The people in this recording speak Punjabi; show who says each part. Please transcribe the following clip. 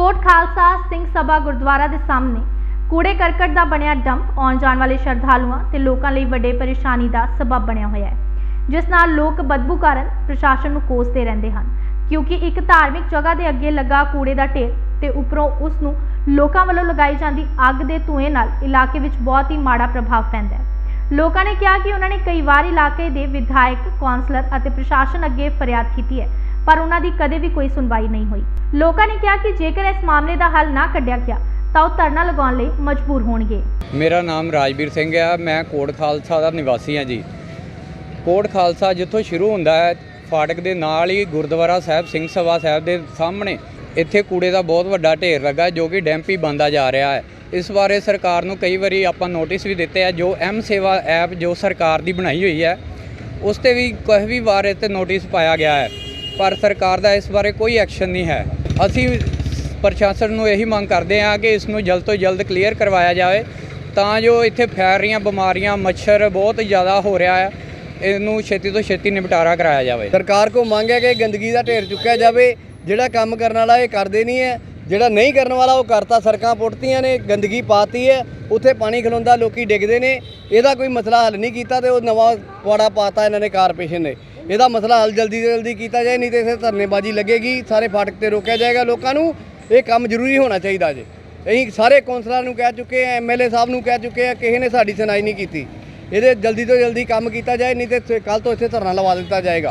Speaker 1: ਕੋਟ ਖਾਲਸਾ ਸਿੰਘ ਸਭਾ ਗੁਰਦੁਆਰਾ ਦੇ ਸਾਹਮਣੇ ਕੂੜੇ ਕਰਕਟ ਦਾ ਬਣਿਆ ਡੰਪ ਆਉਣ ਜਾਣ ਵਾਲੇ ਸ਼ਰਧਾਲੂਆਂ ਤੇ ਲੋਕਾਂ ਲਈ ਵੱਡੇ ਪਰੇਸ਼ਾਨੀ ਦਾ ਸਬਬ ਬਣਿਆ ਹੋਇਆ ਹੈ, ਜਿਸ ਨਾਲ ਲੋਕ ਬਦਬੂ ਕਾਰਨ ਪ੍ਰਸ਼ਾਸਨ ਨੂੰ ਕੋਸਦੇ ਰਹਿੰਦੇ ਹਨ, ਕਿਉਂਕਿ ਇੱਕ ਧਾਰਮਿਕ ਜਗ੍ਹਾ ਦੇ ਅੱਗੇ ਲੱਗਾ ਕੂੜੇ ਦਾ ਢੇਰ ਤੇ ਉੱਪਰੋਂ ਉਸ ਨੂੰ ਲੋਕਾਂ ਵੱਲੋਂ ਲਗਾਈ ਜਾਂਦੀ ਅੱਗ ਦੇ ਧੂਏ ਨਾਲ ਇਲਾਕੇ ਵਿੱਚ ਬਹੁਤ ਹੀ ਮਾੜਾ ਪ੍ਰਭਾਵ ਪੈਂਦਾ ਹੈ। ਲੋਕਾਂ ਨੇ ਕਿਹਾ ਕਿ ਉਹਨਾਂ ਨੇ ਕਈ ਵਾਰ ਇਲਾਕੇ ਦੇ ਵਿਧਾਇਕ, ਕੌਂਸਲਰ ਅਤੇ ਪ੍ਰਸ਼ਾਸਨ ਅੱਗੇ ਫਰਿਆਦ ਕੀਤੀ ਹੈ ਪਰ ਉਹਨਾਂ ਦੀ ਕਦੇ ਵੀ ਕੋਈ ਸੁਣਵਾਈ ਨਹੀਂ ਹੋਈ। ਲੋਕਾਂ ਨੇ ਕਿਹਾ ਕਿ ਜੇਕਰ ਇਸ ਮਾਮਲੇ ਦਾ ਹੱਲ ਨਾ ਕੱਢਿਆ ਗਿਆ, ਤਾਂ ਉਹ ਧਰਨਾ ਲਗਾਉਣ ਲਈ ਮਜਬੂਰ ਹੋਣਗੇ।
Speaker 2: ਮੇਰਾ ਨਾਮ ਰਾਜਵੀਰ ਸਿੰਘ ਹੈ ਮੈਂ ਕੋਟ ਖਾਲਸਾ ਦਾ ਨਿਵਾਸੀ ਹਾਂ ਜੀ। ਕੋਟ ਖਾਲਸਾ ਜਿੱਥੋਂ ਸ਼ੁਰੂ ਹੁੰਦਾ ਹੈ, ਫਾਟਕ ਦੇ ਨਾਲ ਹੀ ਗੁਰਦੁਆਰਾ ਸਾਹਿਬ, ਸਿੰਘ ਸਭਾ ਸਾਹਿਬ ਦੇ ਸਾਹਮਣੇ, ਇੱਥੇ ਕੂੜੇ ਦਾ ਬਹੁਤ ਵੱਡਾ ਢੇਰ ਲੱਗਾ ਜੋ ਕਿ ਡੈਂਪ ਹੀ ਬੰਦਾ ਜਾ ਰਿਹਾ ਹੈ। ਇਸ ਬਾਰੇ ਸਰਕਾਰ ਨੂੰ ਕਈ ਵਾਰੀ ਆਪਾਂ ਨੋਟਿਸ ਵੀ ਦਿੱਤੇ ਆ, ਜੋ ਐਮ ਸੇਵਾ ਐਪ ਜੋ ਸਰਕਾਰ ਦੀ ਬਣਾਈ ਹੋਈ ਹੈ, ਉਸ ਤੇ ਵੀ ਕਈ ਵੀ ਵਾਰ ਇੱਥੇ ਨੋਟਿਸ ਪਾਇਆ ਗਿਆ ਹੈ। ਪਰ ਸਰਕਾਰ ਦਾ ਇਸ ਬਾਰੇ ਕੋਈ ਐਕਸ਼ਨ ਨਹੀਂ ਹੈ। ਅਸੀਂ ਪ੍ਰਸ਼ਾਸਨ ਨੂੰ ਇਹੀ ਮੰਗ ਕਰਦੇ ਹਾਂ ਕਿ ਇਸ ਨੂੰ ਜਲਦ ਤੋਂ ਜਲਦ ਕਲੀਅਰ ਕਰਵਾਇਆ ਜਾਵੇ। ਤਾਂ ਜੋ ਇੱਥੇ ਫੈਲ ਰਹੀਆਂ ਬਿਮਾਰੀਆਂ, ਮੱਛਰ ਬਹੁਤ ਜ਼ਿਆਦਾ ਹੋ ਰਿਹਾ ਹੈ। ਇਹਨੂੰ ਛੇਤੀ ਤੋਂ ਛੇਤੀ ਨਿਪਟਾਰਾ ਕਰਾਇਆ ਜਾਵੇ।
Speaker 3: ਸਰਕਾਰ ਕੋ ਮੰਗ ਹੈ ਕਿ ਗੰਦਗੀ ਦਾ ਢੇਰ ਚੁੱਕਿਆ ਜਾਵੇ। ਜਿਹੜਾ ਕੰਮ ਕਰਨ ਵਾਲਾ ਇਹ ਕਰਦੇ ਨਹੀਂ ਹੈ। ਜਿਹੜਾ ਨਹੀਂ ਕਰਨ ਵਾਲਾ ਉਹ ਕਰਤਾ, ਸੜਕਾਂ ਪੁੱਟਤੀਆਂ ਨੇ, ਗੰਦਗੀ ਪਾਤੀ ਹੈ, ਉੱਥੇ ਪਾਣੀ ਖਲੋਂਦਾ, ਲੋਕੀ ਡਿੱਗਦੇ ਨੇ। ਇਹਦਾ ਕੋਈ ਮਸਲਾ ਹੱਲ ਨਹੀਂ ਕੀਤਾ ਤੇ ਉਹ ਨਵਾਂ ਪਵਾੜਾ ਪਾਤਾ ਇਹਨਾਂ ਨੇ, ਕਾਰਪੋਰੇਸ਼ਨ ਨੇ। ਇਹਦਾ ਮਸਲਾ ਹੱਲ ਜਲਦੀ ਤੋਂ ਜਲਦੀ ਕੀਤਾ ਜਾਏ, ਨਹੀਂ ਤੇ ਇਸੇ ਧਰਨੇਬਾਜ਼ੀ ਲੱਗੇਗੀ, ਸਾਰੇ ਫਾਟਕ ਤੇ ਰੋਕਿਆ ਜਾਏਗਾ। ਲੋਕਾਂ ਨੂੰ ਇਹ ਕੰਮ ਜ਼ਰੂਰੀ ਹੋਣਾ ਚਾਹੀਦਾ ਜੇ। ਅਸੀਂ ਸਾਰੇ ਕੌਂਸਲਰਾਂ ਨੂੰ ਕਹਿ ਚੁੱਕੇ ਆ ਐਮਐਲਏ ਸਾਹਿਬ ਨੂੰ ਕਹਿ ਚੁੱਕੇ ਆ ਕਿਸੇ ਨੇ ਸਾਡੀ ਸੁਣਾਈ ਨਹੀਂ ਕੀਤੀ। ਇਹਦੇ ਜਲਦੀ ਤੋਂ ਜਲਦੀ ਕੰਮ ਕੀਤਾ ਜਾਏ, ਨਹੀਂ ਤੇ ਕੱਲ ਤੋਂ ਇੱਥੇ ਧਰਨਾ ਲਵਾ ਦਿੱਤਾ ਜਾਏਗਾ।